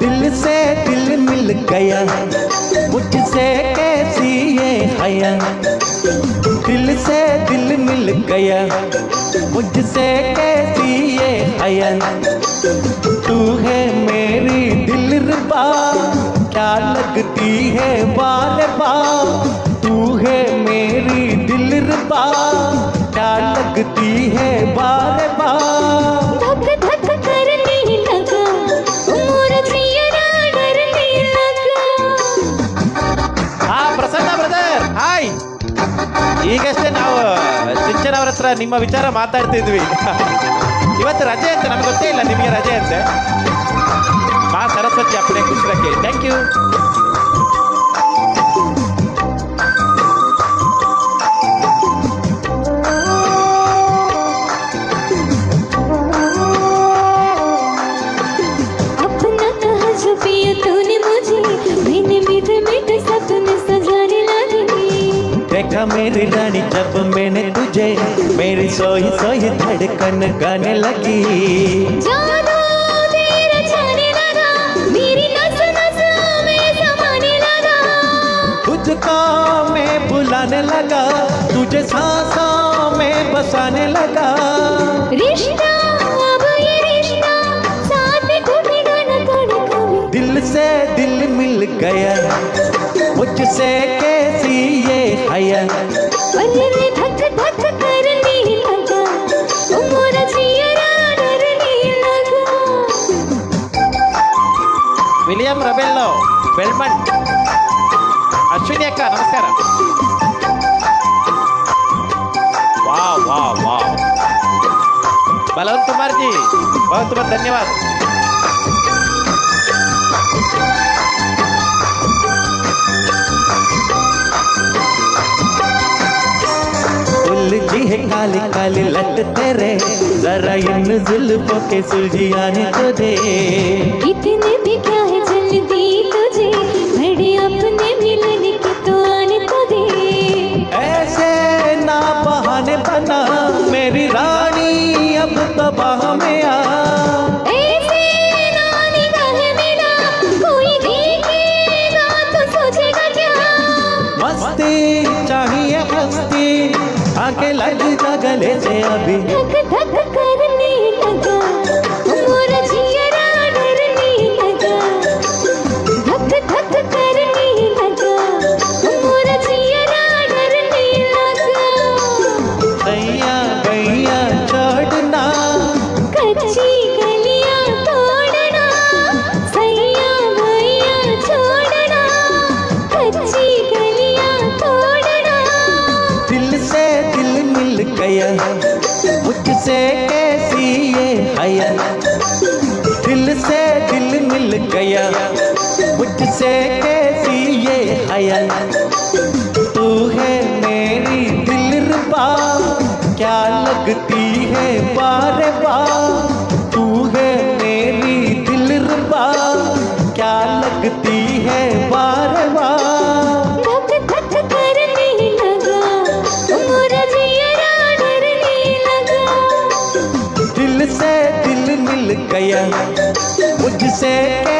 दिल से दिल मिल गया, मुझसे कैसी ये हया? दिल से दिल मिल गया, मुझसे कैसी ये हया? तू है मेरी दिल रुबा, क्या लगती है बाल बार तू है मेरी दिल रुबा, क्या लगती है बाल बार ಈಗಷ್ಟೇ ನಾವು ಸಿಂಚನ್ ಅವ್ರ ಹತ್ರ ನಿಮ್ಮ ವಿಚಾರ ಮಾತಾಡ್ತಿದ್ವಿ. ಇವತ್ತು ರಜೆ ಅಂತ ನಮ್ಗೆ ಗೊತ್ತೇ ಇಲ್ಲ, ನಿಮಗೆ ರಜೆ ಅಂತೆ. ಮಾ ಸರಸ್ವತಿ ಅಪ್ಪಣೆ ಖುಷಿರಕ್ಕೆ ಥ್ಯಾಂಕ್ ಯು देखा मेरी रानी जब मैंने तुझे मेरी सोई सोई धड़कन गाने लगी। जादू तेरा लगा मेरी नस नस में समाने लगा। तुझको मैं बुलाने लगा तुझे सांसों में बसाने लगा। रिश्ता अब ये रिश्ता साथ घूमेगा न थोड़ा कभी दिल से दिल मिल गया मुझसे ऐसी ये విలియం రబెల్లో బెల్మన్ అశ్విని అక్క నమస్కారం వా వా వా బలవంత్ కుమార్జీ బలవంత్ కుమార్ ధన్యవాదాలు काले काली काली लट तेरे जरा इन जुल्फों के सुलझियाने तो दे इतने भी क्या है जल्दी तुझे बड़े अपने मिलने के तो आने तो दे ऐसे ना बहाने बना मेरी रानी अब तो लग जा गले से अभी धक धक मुझसे कैसी ये हया दिल से दिल मिल गया। मुझसे कैसी ये हया तू है मेरी दिल रुबा। क्या लगती है बार बार तू है मेरी दिल रुबा। क्या लगती है बार बार मुझसे